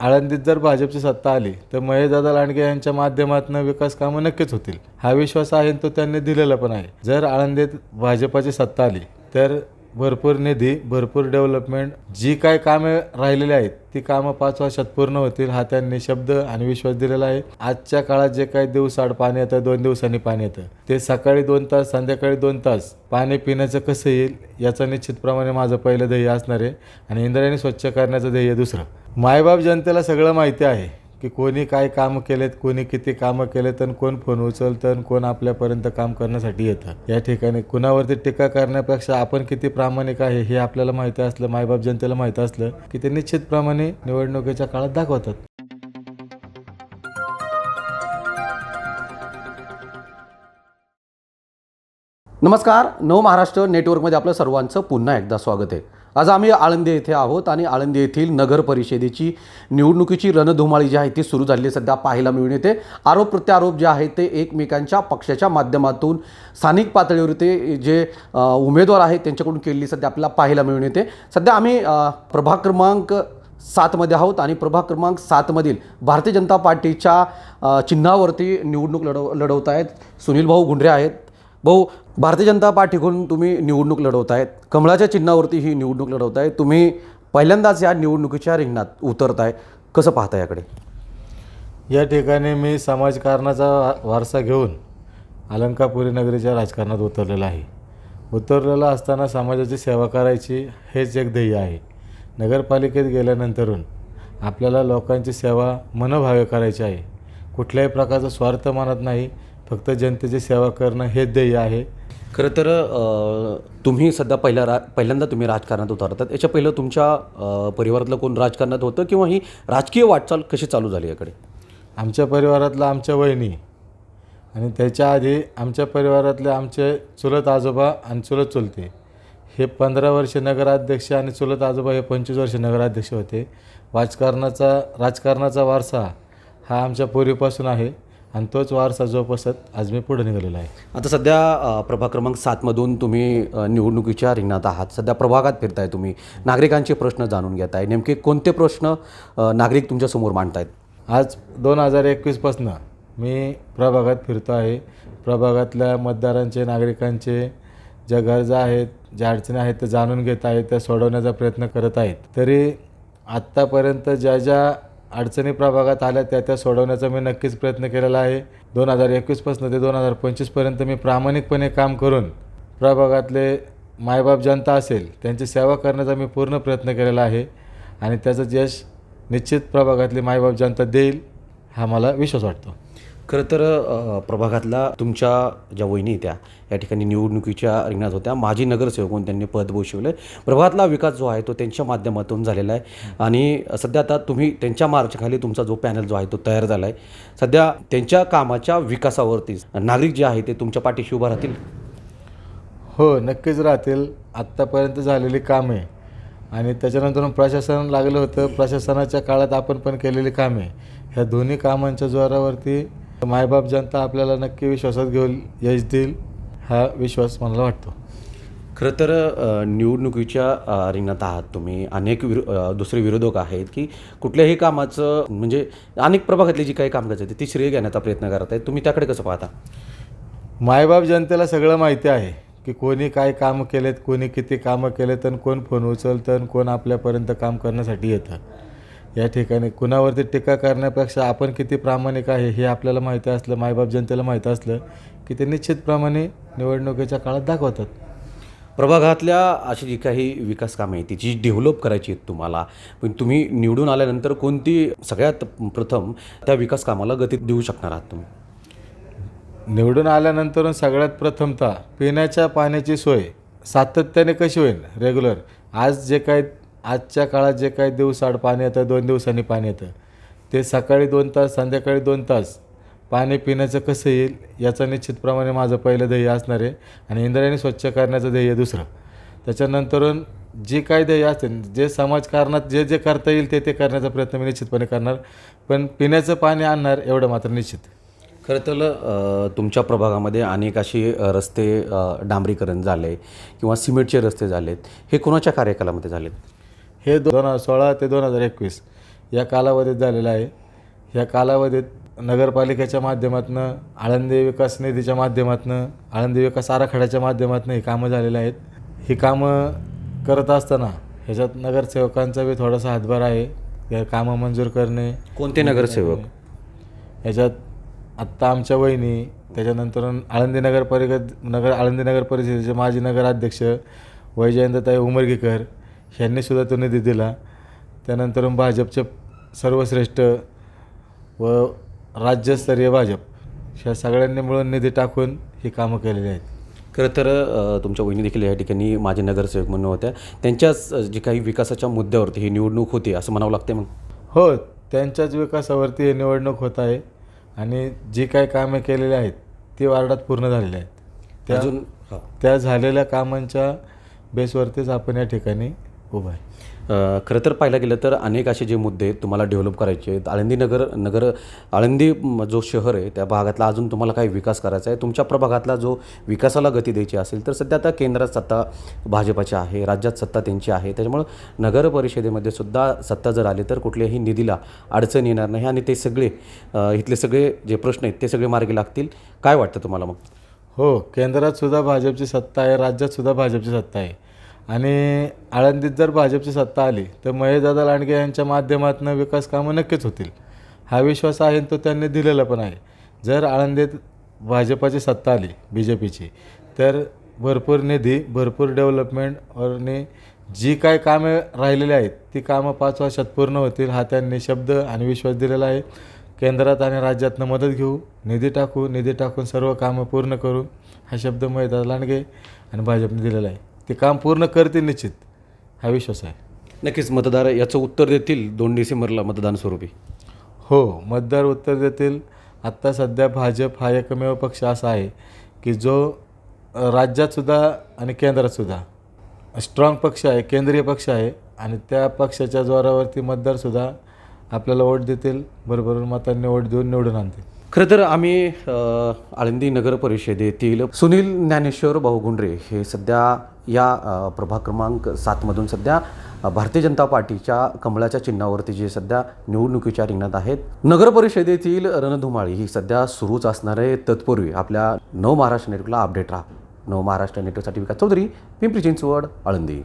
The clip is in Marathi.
आळंदीत जर भाजपची सत्ता आली तर महेशदादा लांडगे यांच्या माध्यमातून विकास कामं नक्कीच होतील. हा विश्वास आहे तो त्यांनी दिलेला पण आहे. जर आळंदीत भाजपाची सत्ता आली तर भरपूर निधी भरपूर डेव्हलपमेंट जी काय कामे राहिलेली आहेत ती कामं पाच वर्षात पूर्ण होतील हा त्यांनी शब्द आणि विश्वास दिलेला आहे. आजच्या काळात जे काही दिवसाआड पाणी येतं दोन दिवसांनी पाणी येतं. ते सकाळी दोन तास संध्याकाळी दोन तास पाणी पिण्याचं कसं येईल याचं निश्चितप्रमाणे माझं पहिलं ध्येय असणार आहे. आणि इंद्रायणी स्वच्छ करण्याचं ध्येय दुसरं. मायबाप जनतेला सगळं माहिती आहे की कोणी काय कामं केलेत कोणी किती कामं केलेत आणि कोण फोन उचलतं आणि कोण आपल्यापर्यंत काम करण्यासाठी येतं. या ठिकाणी कुणावरती टीका करण्यापेक्षा आपण किती प्रामाणिक आहे हे आपल्याला माहिती असलं मायबाप जनतेला माहिती असलं की ते निश्चितप्रमाणे निवडणुकीच्या काळात दाखवतात. नमस्कार. नव महाराष्ट्र नेटवर्कमध्ये आपलं सर्वांचं पुन्हा एकदा स्वागत आहे. आज आम्ही आळंदी येथे आहोत आणि आळंदी येथील नगर परिषदेची निवडणुकीची रणधुमाळी जी आहे ती सुरू झाली सध्या पाहायला मिळून येते. आरोप प्रत्यारोप जे आहेत ते एकमेकांच्या पक्षाच्या माध्यमातून स्थानिक पातळीवर ते जे उमेदवार आहेत त्यांच्याकडून केलेली सध्या आपल्याला पाहायला मिळून येते. सध्या आम्ही प्रभाग क्रमांक सातमध्ये आहोत आणि प्रभाग क्रमांक सातमधील भारतीय जनता पार्टीच्या चिन्हावरती निवडणूक लढव लढवत आहेत सुनील भाऊ गुंडरे आहेत. भाऊ भारतीय जनता पाठीकडून तुम्ही निवडणूक लढवत आहेत कमळाच्या चिन्हावरती ही निवडणूक लढवत आहे तुम्ही पहिल्यांदाच या निवडणुकीच्या रिंगणात उतरताय. कसं पाहता याकडे? या ठिकाणी मी समाजकारणाचा वारसा घेऊन अलंकापुरी नगरीच्या राजकारणात उतरलेला आहे. उतरलेला असताना समाजाची सेवा करायची हेच एक ध्येय आहे. नगरपालिकेत गेल्यानंतरून आपल्याला लोकांची सेवा मनभावे करायची आहे. कुठल्याही प्रकारचा स्वार्थ मानत नाही. फक्त जनतेची सेवा करणं हे ध्येय आहे. खरं तर तुम्ही सध्या पहिल्या रा पहिल्यांदा तुम्ही राजकारणात उतारतात याच्या पहिलं तुमच्या परिवारातलं कोण राजकारणात होतं किंवा ही राजकीय वाटचाल कशी चालू झाली याकडे? आमच्या परिवारातलं आमच्या वहिनी आणि त्याच्या आधी आमच्या परिवारातले आमचे चुलत आजोबा आणि चुलत चुलते. हे पंधरा वर्ष नगराध्यक्ष आणि चुलत आजोबा हे पंचवीस वर्ष नगराध्यक्ष होते. राजकारणाचा राजकारणाचा वारसा हा आमच्या पूर्वीपासून आहे. आणि तोच वारसा जोपासत आज मी पुढे निघालेला आहे. आता सध्या अ, प्रभाग क्रमांक सातमधून तुम्ही अ, निवडणुकीच्या रिंगणात आहात. सध्या प्रभागात फिरताय तुम्ही. नागरिकांचे प्रश्न जाणून घेताय. नेमके कोणते प्रश्न अ, नागरिक तुमच्यासमोर मांडतायत? आज दोन हजार एकवीसपासनं मी प्रभागात फिरतो आहे. प्रभागातल्या मतदारांचे नागरिकांचे ज्या गरजा आहेत ज्या अडचणी आहेत त्या जाणून घेत आहेत त्या सोडवण्याचा प्रयत्न करत आहेत. तरी आत्तापर्यंत ज्या ज्या अडचणी प्रभागात आल्या त्या त्या सोडवण्याचा मी नक्कीच प्रयत्न केलेला आहे. दोन हजार एकवीसपासून ते दोन हजार पंचवीसपर्यंत मी प्रामाणिकपणे काम करून प्रभागातले मायबाप जनता असेल त्यांची सेवा करण्याचा मी पूर्ण प्रयत्न केलेला आहे आणि त्याचं यश निश्चित प्रभागातली मायबाप जनता देईल हा मला विश्वास वाटतो. खरं तर प्रभागातला तुमच्या ज्या वहिनी त्या या ठिकाणी निवडणुकीच्या रिंगणात होत्या. माजी नगरसेवक म्हणून त्यांनी पद भूषवलं प्रभागातला विकास जो आहे तो त्यांच्या माध्यमातून झालेला आहे. आणि सध्या आता तुम्ही त्यांच्या मार्चखाली तुमचा जो पॅनल जो आहे तो तयार झाला आहे सध्या त्यांच्या कामाच्या विकासावरती नागरिक जे आहे ते तुमच्या पाठीशी उभा राहतील? हो नक्कीच राहतील. आत्तापर्यंत झालेली कामे. आणि त्याच्यानंतर प्रशासन लागलं होतं. प्रशासनाच्या काळात आपण पण केलेली कामे. ह्या दोन्ही कामांच्या जोरावरती मायबाप जनता आपल्याला नक्की विश्वासात घेऊन यश देईल हा विश्वास मला वाटतो. खरं तर निवडणुकीच्या रिंगणात आहात तुम्ही. अनेक विरो दुसरे विरोधक आहेत की कुठल्याही कामाचं म्हणजे अनेक प्रभागातली जी काही कामकाज आहेत ती श्रेय घेण्याचा प्रयत्न करत आहेत. तुम्ही त्याकडे कसं पाहता? मायबाप जनतेला सगळं माहिती आहे की कोणी काय कामं केलेत कोणी किती कामं केलेत आणि कोण फोन उचलतं आणि कोण आपल्यापर्यंत काम करण्यासाठी येतं. या ठिकाणी कुणावरती टीका करण्यापेक्षा आपण किती प्रामाणिक आहे हे आपल्याला माहिती असलं मायबाप जनतेला माहिती असलं की ते निश्चितप्रमाणे निवडणुकीच्या काळात दाखवतात. प्रभागातल्या अशी जी काही विकास कामं आहेत ती जी डेव्हलप करायची आहेत तुम्हाला. पण तुम्ही निवडून आल्यानंतर कोणती सगळ्यात प्रथम त्या विकास कामाला गती देऊ शकणार आहात तुम्ही? निवडून आल्यानंतर सगळ्यात प्रथमतः पिण्याच्या पाण्याची सोय सातत्याने कशी होईल? रेग्युलर आज जे काय आजच्या काळात जे काही दिवसाआड पाणी येतं दोन दिवसांनी पाणी येतं. ते सकाळी दोन तास संध्याकाळी दोन तास पाणी पिण्याचं कसं येईल याचं निश्चितप्रमाणे माझं पहिलं ध्येय असणार आहे आणि इंद्रायणी स्वच्छ करण्याचं ध्येय दुसरं. त्याच्यानंतरून जे काय ध्येय असतील जे समाजकारणात जे जे करता येईल ते ते करण्याचा प्रयत्न मी निश्चितपणे करणार. पण पिण्याचं पाणी आणणार एवढं मात्र निश्चित. खरं तर तुमच्या प्रभागामध्ये अनेक अशी रस्ते डांबरीकरण झाले किंवा सिमेंटचे रस्ते झालेत. हे कोणाच्या कार्यकालामध्ये झालेत? हे दोन हजार सोळा ते दोन हजार एकवीस या कालावधीत झालेला आहे. या कालावधीत नगरपालिकेच्या माध्यमातून आळंदी विकास निधीच्या माध्यमातून आळंदी विकास आराखड्याच्या माध्यमातून ही कामं झालेली आहेत. ही कामं करत असताना ह्याच्यात नगरसेवकांचा बी थोडासा हातभार आहे. या कामं मंजूर करणे. कोणते नगरसेवक? ह्याच्यात आत्ता आमच्या वहिनी त्याच्यानंतर आळंदी नगर परिषद नगर आळंदी नगर परिषदेचे माजी नगराध्यक्ष वैजयंतताई उमरगीकर ह्यांनीसुद्धा तो निधी दिला. त्यानंतर भाजपचे सर्वश्रेष्ठ व राज्यस्तरीय भाजप ह्या सगळ्यांनी मिळून निधी टाकून ही कामं केलेली आहेत. खरं तर तुमच्या वहिनी देखील या ठिकाणी माझे नगरसेवक म्हणून होत्या. त्यांच्याच जी काही विकासाच्या मुद्द्यावरती ही निवडणूक होती असं म्हणावं लागते मग? हो त्यांच्याच विकासावरती ही निवडणूक होत आहे आणि जी काही कामे केलेली आहेत ती वार्डात पूर्ण झालेली आहेत. त्या अजून. त्या झालेल्या कामांच्या बेसवरतीच आपण या ठिकाणी हो आहे खरं तर पाहायला गेलं तर अनेक असे जे मुद्दे आहेत तुम्हाला डेव्हलप करायचे आहेत. आळंदी नगर नगर आळंदी जो शहर आहे त्या भागातला अजून तुम्हाला काही विकास करायचा आहे. तुमच्या प्रभागातला जो विकासाला गती द्यायची असेल तर सध्या आता केंद्रात सत्ता भाजपाची आहे राज्यात सत्ता त्यांची आहे. त्याच्यामुळं नगर परिषदेमध्ये सुद्धा सत्ता जर आली तर कुठल्याही निधीला अडचण येणार नाही. आणि ते सगळे इथले सगळे जे प्रश्न आहेत ते सगळे मार्गी लागतील. काय वाटतं तुम्हाला मग? हो केंद्रात सुद्धा भाजपची सत्ता आहे राज्यात सुद्धा भाजपची सत्ता आहे. आणि आळंदीत जर भाजपची सत्ता आली तर महेशदादा लांडगे यांच्या माध्यमातून विकास कामं नक्कीच होतील. हा विश्वास आहे तो त्यांनी दिलेला पण आहे. जर आळंदीत भाजपाची सत्ता आली बी जे पीची तर भरपूर निधी भरपूर डेव्हलपमेंट आणि जी काय कामे राहिलेली आहेत ती कामं पाच वर्षात पूर्ण होतील हा त्यांनी शब्द आणि विश्वास दिलेला आहे. केंद्रात आणि राज्यातनं मदत घेऊ निधी टाकू निधी टाकून सर्व कामं पूर्ण करू हा शब्द महेदादा लांडगे आणि भाजपने दिलेला आहे. ते काम पूर्ण करतील निश्चित. हा विश्वास आहे. नक्कीच मतदार याचं उत्तर देतील दोन डिसेंबरला मतदान स्वरूपी. हो मतदार उत्तर देतील. आत्ता सध्या भाजप हा एकमेव पक्ष असा आहे की जो राज्यातसुद्धा आणि केंद्रातसुद्धा स्ट्रॉंग पक्ष आहे केंद्रीय पक्ष आहे आणि त्या पक्षाच्या जोरावरती मतदारसुद्धा आपल्याला वोट देतील. बरोबर मतांनी वोट देऊन निवडून आणतील. खरं तर आम्ही आळंदी नगर परिषदेतील सुनील ज्ञानेश्वर भाऊगुंडरे हे सध्या या प्रभाग क्रमांक सातमधून सध्या भारतीय जनता पार्टीच्या कमळाच्या चिन्हावरती जे सध्या निवडणुकीच्या रिंगणात आहेत. नगर परिषदेतील रणधुमाळी ही सध्या सुरूच असणार आहे. तत्पूर्वी आपल्या नव महाराष्ट्र नेटवर्कला अपडेट राहा. नव महाराष्ट्र नेटवर्कसाठी विकास चौधरी पिंपरी चिंचवड आळंदी.